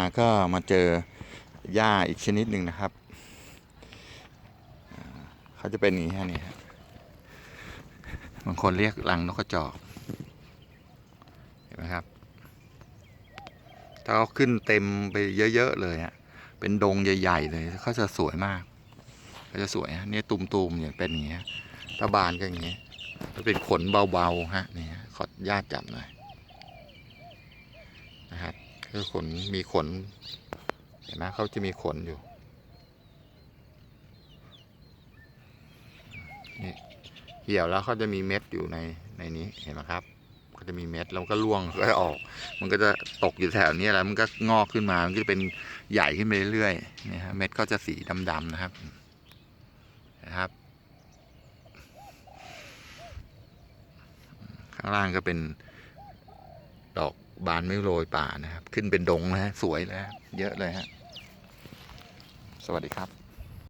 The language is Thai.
มาก็มาเจอหญ้าอีกชนิดหนึ่งนะครับ เขาจะเป็นอย่างนี้ฮะนี่บางคนเรียกรังนกกระจอก เห็นไหมครับ ถ้าเขาขึ้นเต็มไปเยอะ ๆ เลยฮะเป็นดงใหญ่ ๆ เลยเขาจะสวยมากเขาจะสวยฮะนี่ตุ่มๆอย่างเป็นอย่างเงี้ยถ้าบานก็อย่างเงี้ถ้าเป็นขนเบา ๆ ฮะนี่ฮะขอญาตจับหน่อยนะครับ คือขนมีขน เห็นไหมเขาจะมีขนอยู่ นี่เหี่ยวแล้วเขาจะมีเม็ดอยู่ในในนี้เห็นไหมครับเขาจะมีเม็ดแล้วก็ร่วงก็ออก มันก็จะตกอยู่แถวนี้แล้วมันก็งอกขึ้นมา มันก็จะเป็นใหญ่ขึ้นไปเรื่อยๆนี่ฮะเม็ดก็จะสีดำๆนะครับนะครับ ข้างล่างก็เป็นดอก บานไม่โรยป่านะครับ ขึ้นเป็นดงนะฮะ สวยเลยฮะเยอะเลยฮะ สวัสดีครับ